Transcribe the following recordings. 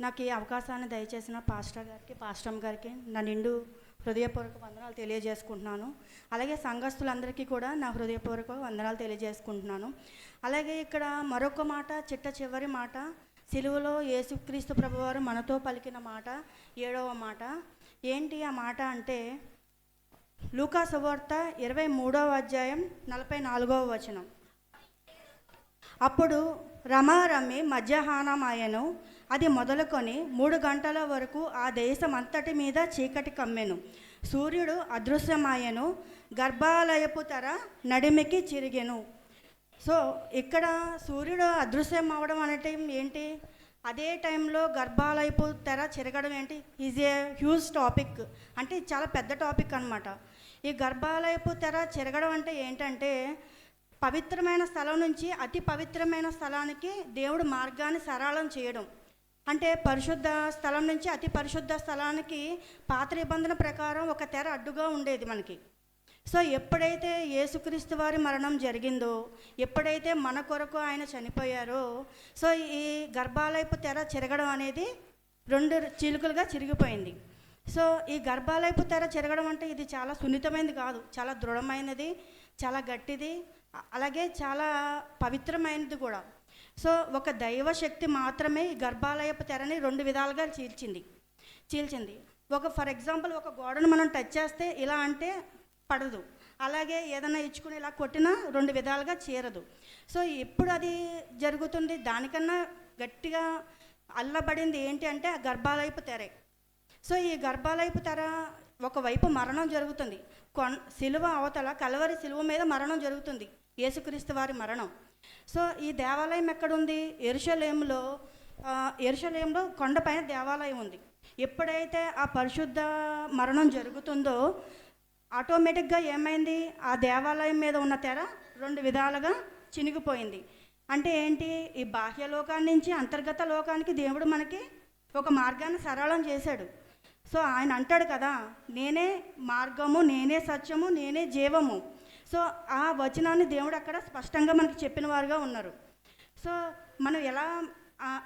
నాకు ఈ అవకాశాన్ని దయచేసిన పాస్టర్ గారికి పాస్టమ్ గారికి నా నిండు హృదయపూర్వక వందనాలు తెలియజేసుకుంటున్నాను. అలాగే సంఘస్థులందరికీ కూడా నా హృదయపూర్వక వందనాలు తెలియజేసుకుంటున్నాను. అలాగే ఇక్కడ మరొక మాట చిట్ట చివరి మాట సిలువలో యేసుక్రీస్తు ప్రభువారు మనతో పలికిన మాట ఏడవ మాట. ఏంటి ఆ మాట అంటే లూకా సువార్త ఇరవై మూడవ అధ్యాయం నలభై నాలుగవ వచనం. అప్పుడు రమారమి మధ్యాహ్నమాయను అది మొదలుకొని మూడు గంటల వరకు ఆ దేశం అంతటి మీద చీకటి కమ్మెను. సూర్యుడు అదృశ్యమాయను గర్భాలయపు తెర నడిమికి చిరిగెను. సో ఇక్కడ సూర్యుడు అదృశ్యం అవ్వడం అంటే ఏంటి? అదే టైంలో గర్భాలయపు తెర చిరగడం ఏంటి? ఈజ్ ఏ హ్యూజ్ టాపిక్ అంటే చాలా పెద్ద టాపిక్ అనమాట ఈ గర్భాలయపు తెర చిరగడం అంటే ఏంటంటే పవిత్రమైన స్థలం నుంచి అతి పవిత్రమైన స్థలానికి దేవుడు మార్గాన్ని సరళం చేయడం. అంటే పరిశుద్ధ స్థలం నుంచి అతి పరిశుద్ధ స్థలానికి పాత నిబంధన ప్రకారం ఒక తెర అడ్డుగా ఉండేది మనకి. సో ఎప్పుడైతే యేసుక్రీస్తు వారి మరణం జరిగిందో ఎప్పుడైతే మన కొరకు ఆయన చనిపోయారో సో ఈ గర్భాలయపు తెర చిరగడం అనేది రెండు చిలుకలుగా చిరిగిపోయింది. సో ఈ గర్భాలయపు తెర చిరగడం అంటే ఇది చాలా సున్నితమైనది కాదు. చాలా దృఢమైనది చాలా గట్టిది అలాగే చాలా పవిత్రమైనది కూడా. సో ఒక దైవ శక్తి మాత్రమే ఈ గర్భాలయపు తెరని రెండు విధాలుగా చీల్చింది. చీల్చింది. ఒక ఫర్ ఎగ్జాంపుల్ ఒక గోడను మనం టచ్ చేస్తే ఇలా అంటే పడదు. అలాగే ఏదైనా ఇచ్చుకుని ఇలా కొట్టినా రెండు విధాలుగా చేరదు. సో ఎప్పుడు అది జరుగుతుంది. దానికన్నా గట్టిగా అల్లబడింది ఏంటి అంటే ఆ గర్భాలయపు తెరే. సో ఈ గర్భాలయపు తెర ఒకవైపు మరణం జరుగుతుంది. కొన్ సిలువ అవతల కలవరి సిలువ మీద మరణం జరుగుతుంది. యేసుక్రీస్తు వారి మరణం. సో ఈ దేవాలయం ఎక్కడుంది? ఎరుషలేములో ఎరుషలేములో కొండపైన దేవాలయం ఉంది. ఎప్పుడైతే ఆ పరిశుద్ధ మరణం జరుగుతుందో ఆటోమేటిక్గా ఏమైంది? ఆ దేవాలయం మీద ఉన్న తెర రెండు విధాలుగా చినిగిపోయింది. అంటే ఏంటి? ఈ బాహ్య లోకాన్ని నుంచి అంతర్గత లోకానికి దేవుడు మనకి ఒక మార్గాన్ని సరళం చేశాడు. సో ఆయన అంటాడు కదా నేనే మార్గము నేనే సత్యము నేనే జీవము. సో ఆ వచనాన్ని దేవుడు అక్కడ స్పష్టంగా మనకి చెప్పిన వారుగా ఉన్నారు. సో మనం ఎలా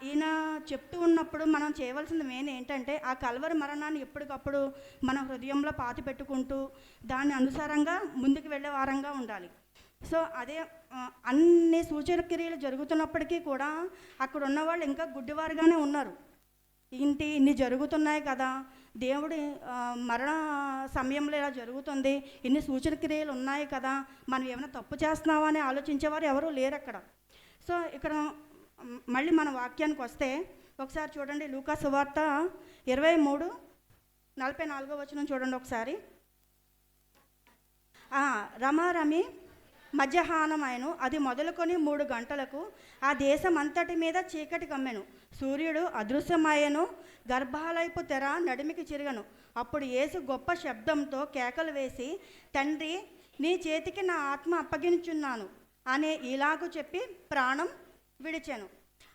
ఈయన చెప్తూ ఉన్నప్పుడు మనం చేయవలసింది మెయిన్ ఏంటంటే ఆ కలవరి మరణాన్ని ఎప్పటికప్పుడు మన హృదయంలో పాతి పెట్టుకుంటూ దాని అనుసారంగా ముందుకు వెళ్ళే వారంగా ఉండాలి. సో అదే అన్ని సూచన క్రియలు జరుగుతున్నప్పటికీ కూడా అక్కడ ఉన్న వాళ్ళు ఇంకా గుడ్డివారుగానే ఉన్నారు. ఇంటి ఇన్ని జరుగుతున్నాయి కదా దేవుడి మరణ సమయంలో ఇలా జరుగుతుంది. ఇన్ని సూచన క్రియలు ఉన్నాయి కదా. మనం ఏమైనా తప్పు చేస్తున్నావా అని ఆలోచించేవారు ఎవరూ లేరు అక్కడ సో ఇక్కడ మళ్ళీ మన వాక్యానికి వస్తే ఒకసారి చూడండి లూకా సువార్త ఇరవై మూడు నలభై నాలుగో వచనం చూడండి ఒకసారి. రమారమి మధ్యాహ్నమాయను. అది మొదలుకొని మూడు గంటలకు ఆ దేశం అంతటి మీద చీకటి కమ్మెను. సూర్యుడు అదృశ్యమయ్యను గర్భాలయపు తెర నడిమికి చిరగను. అప్పుడు యేసు గొప్ప శబ్దంతో కేకలు వేసి తండ్రి నీ చేతికి నా ఆత్మ అప్పగించున్నాను అనే ఇలాగు చెప్పి ప్రాణం విడిచాను.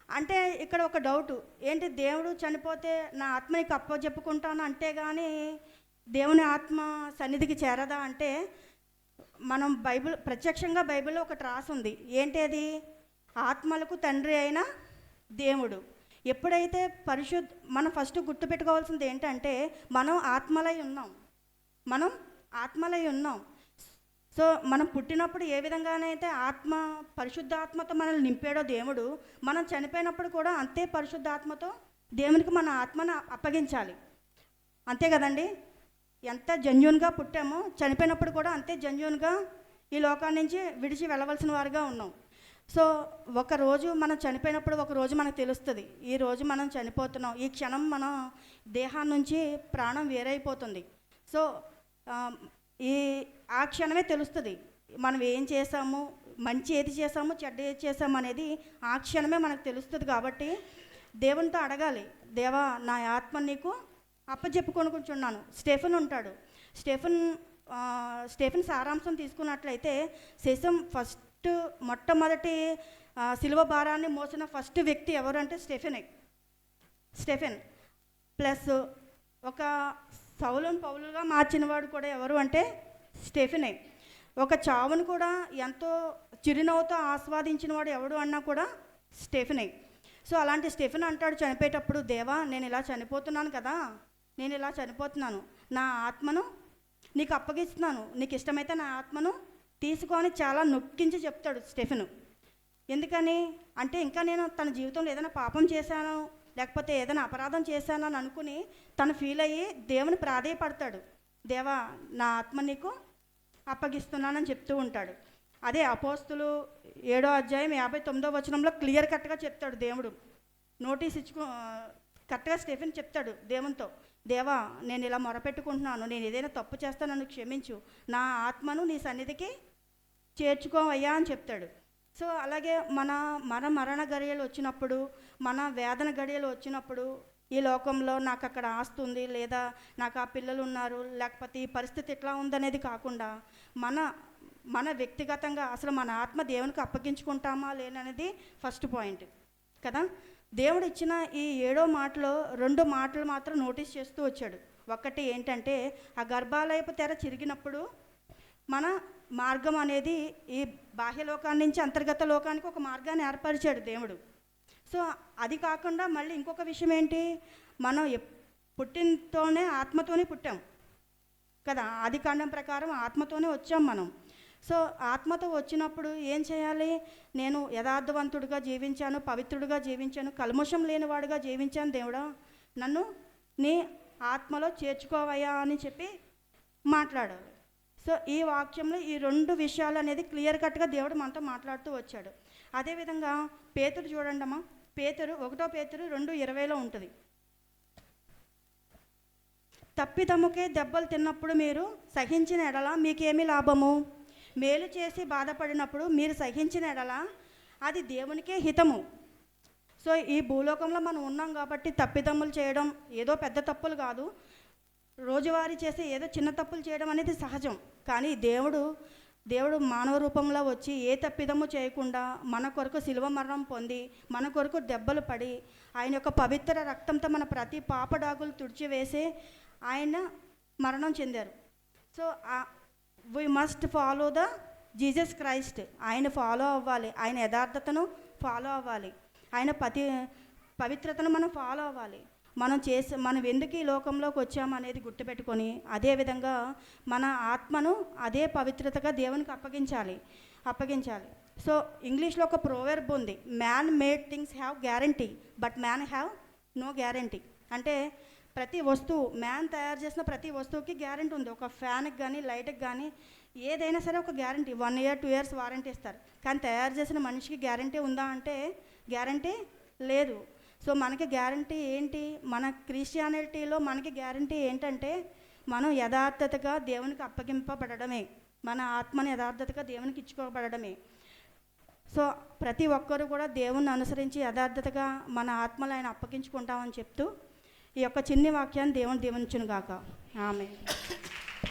అంటే ఇక్కడ ఒక డౌట్. ఏంటి దేవుడు చనిపోతే నా ఆత్మని అప్పచెప్పుకుంటాను అంటే కానీ దేవుని ఆత్మ సన్నిధికి చేరదా అంటే మనం బైబిల్ ప్రత్యక్షంగా బైబిల్లో ఒకటి రాసి ఉంది ఏంటి అది ఆత్మలకు తండ్రి అయిన దేవుడు. ఎప్పుడైతే పరిశుద్ధ మనం ఫస్ట్ గుర్తుపెట్టుకోవాల్సింది ఏంటంటే మనం ఆత్మలై ఉన్నాం. మనం ఆత్మలై ఉన్నాం. సో మనం పుట్టినప్పుడు ఏ విధంగానైతే ఆత్మ పరిశుద్ధాత్మతో మనల్ని నింపాడో దేవుడు మనం చనిపోయినప్పుడు కూడా అంతే పరిశుద్ధాత్మతో దేవునికి మన ఆత్మను అప్పగించాలి. అంతే కదండి? ఎంత జన్యున్గా పుట్టామో చనిపోయినప్పుడు కూడా అంతే జన్యున్గా ఈ లోకాన్ని నుంచి విడిచి వెళ్ళవలసిన వారుగా ఉన్నాం. సో ఒక రోజు మనం చనిపోయినప్పుడు ఒక రోజు మనకు తెలుస్తుంది. ఈ రోజు మనం చనిపోతున్నాం. ఈ క్షణం మనం దేహం నుంచి ప్రాణం వేరైపోతుంది. సో ఈ ఆ క్షణమే తెలుస్తుంది. మనం ఏం చేసాము మంచి ఏది చేసాము చెడ్డ ఏది చేసాము అనేది ఆ క్షణమే మనకు తెలుస్తుంది కాబట్టి దేవునితో అడగాలి. దేవా నా ఆత్మ నీకు అప్పచెప్పుకొని కూర్చున్నాను. స్టెఫెన్ ఉంటాడు. స్టెఫెన్ ఆ, స్టెఫెన్ సారాంశం తీసుకున్నట్లయితే శేషం ఫస్ట్ మొట్టమొదటి శిలువ భారాన్ని మోసిన ఫస్ట్ వ్యక్తి ఎవరు అంటే స్టెఫెనే. స్టెఫెన్. ప్లస్ ఒక సౌలను పౌలుగా మార్చినవాడు కూడా ఎవరు అంటే స్టెఫెనే. ఒక చావును కూడా ఎంతో చిరునవ్వుతో ఆస్వాదించిన వాడు ఎవడు అన్నా కూడా స్టెఫెనే. సో అలాంటి స్టెఫెన్ అంటాడు చనిపోయేటప్పుడు దేవా నేను ఇలా చనిపోతున్నాను కదా నేను ఇలా చనిపోతున్నాను. నా ఆత్మను నీకు అప్పగిస్తున్నాను. నీకు ఇష్టమైతే నా ఆత్మను తీసుకొని చాలా నొక్కించి చెప్తాడు స్టెఫెను. ఎందుకని? అంటే ఇంకా నేను తన జీవితంలో ఏదైనా పాపం చేశాను లేకపోతే ఏదైనా అపరాధం చేశాను అని అనుకుని తను ఫీల్ అయ్యి దేవుని ప్రాధేయపడతాడు. దేవా నా ఆత్మ నీకు అప్పగిస్తున్నానని చెప్తూ ఉంటాడు. అదే అపోస్తులు ఏడో అధ్యాయం యాభై తొమ్మిదో వచనంలో క్లియర్ కట్గా చెప్తాడు దేవుడు. నోటీస్ ఇచ్చుకో కరెక్ట్గా స్టెఫెన్ చెప్తాడు దేవునితో దేవా నేను ఇలా మొరపెట్టుకుంటున్నాను నేను ఏదైనా తప్పు చేస్తాను నన్ను క్షమించు. నా ఆత్మను నీ సన్నిధికి చేర్చుకోవయ్యా అని చెప్తాడు. సో అలాగే మన మన మరణ గడియలు వచ్చినప్పుడు మన వేదన గడియలు వచ్చినప్పుడు ఈ లోకంలో నాకు అక్కడ ఆస్తి ఉంది లేదా నాకు ఆ పిల్లలు ఉన్నారు లేకపోతే ఈ పరిస్థితి ఎట్లా ఉందనేది కాకుండా మన మన వ్యక్తిగతంగా అసలు మన ఆత్మ దేవునికి అప్పగించుకుంటామా లేననేది ఫస్ట్ పాయింట్. కదా? దేవుడు ఇచ్చిన ఈ ఏడో మాటలో రెండు మాటలు మాత్రం నోటీస్ చేస్తూ వచ్చాడు. ఒకటి ఏంటంటే ఆ గర్భాలయపు తెర చిరిగినప్పుడు మన మార్గం అనేది ఈ బాహ్య లోకాన్ని నుంచి అంతర్గత లోకానికి ఒక మార్గాన్ని ఏర్పరిచాడు దేవుడు. సో అది కాకుండా మళ్ళీ ఇంకొక విషయం ఏంటి? మనం పుట్టినతోనే ఆత్మతోనే పుట్టాం. కదా? ఆది కాండం ప్రకారం ఆత్మతోనే వచ్చాం మనం. సో ఆత్మతో వచ్చినప్పుడు ఏం చేయాలి? నేను యథార్థవంతుడిగా జీవించాను పవిత్రుడిగా జీవించాను కల్మషం లేనివాడుగా జీవించాను దేవుడా. నన్ను నీ ఆత్మలో చేర్చుకోవయ్యా అని చెప్పి మాట్లాడాలి సో ఈ వాక్యంలో ఈ రెండు విషయాలు అనేది క్లియర్ కట్గా దేవుడు మనతో మాట్లాడుతూ వచ్చాడు. అదేవిధంగా పేతురు చూడండమ్మా పేతురు ఒకటో పేతురు రెండు ఇరవైలో ఉంటుంది. తప్పిదమ్ముకే దెబ్బలు తిన్నప్పుడు మీరు సహించిన ఎడల మీకేమి లాభము? మేలు చేసి బాధపడినప్పుడు మీరు సహించిన ఎడల అది దేవునికే హితము. సో ఈ భూలోకంలో మనం ఉన్నాం కాబట్టి తప్పిదమ్ములు చేయడం ఏదో పెద్ద తప్పులు కాదు. రోజువారీ చేసే ఏదో చిన్న తప్పులు చేయడం అనేది సహజం. కానీ దేవుడు దేవుడు మానవ రూపంలో వచ్చి ఏ తప్పిదము చేయకుండా మన కొరకు శిలువ మరణం పొంది మన కొరకు దెబ్బలు పడి ఆయన యొక్క పవిత్ర రక్తంతో మన ప్రతి పాపడాగులు తుడిచివేసి ఆయన మరణం చెందారు. So we must follow the Jesus Christ ఆయన ఫాలో అవ్వాలి. ఆయన యథార్థతను ఫాలో అవ్వాలి. ఆయన పతి పవిత్రతను మనం ఫాలో అవ్వాలి. మనం చేసే మనం ఎందుకు ఈ లోకంలోకి వచ్చామనేది గుర్తుపెట్టుకొని అదేవిధంగా మన ఆత్మను అదే పవిత్రతగా దేవునికి అప్పగించాలి. అప్పగించాలి. సో ఇంగ్లీష్లో ఒక ప్రోవెర్బ్ ఉంది. Man made things have guarantee but man have no guarantee అంటే ప్రతి వస్తువు మ్యాన్ తయారు చేసిన ప్రతి వస్తువుకి గ్యారంటీ ఉంది. ఒక ఫ్యాన్కి కానీ లైట్కి కానీ ఏదైనా సరే ఒక guarantee one year two years warranty ఇస్తారు. కానీ తయారు చేసిన మనిషికి గ్యారంటీ ఉందా అంటే గ్యారంటీ లేదు. సో మనకి గ్యారంటీ ఏంటి? మన క్రిస్టియానిటీలో మనకి గ్యారంటీ ఏంటంటే మనం యథార్థతగా దేవునికి అప్పగింపబడమే మన ఆత్మని యథార్థతగా దేవునికి ఇచ్చుకోబడమే సో ప్రతి ఒక్కరు కూడా దేవుణ్ణి అనుసరించి యథార్థతగా మన ఆత్మలు ఆయన అప్పగించుకుంటామని చెప్తూ ఈ యొక్క చిన్ని వాక్యాన్ని దేవుని దీవించును గాక ఆమె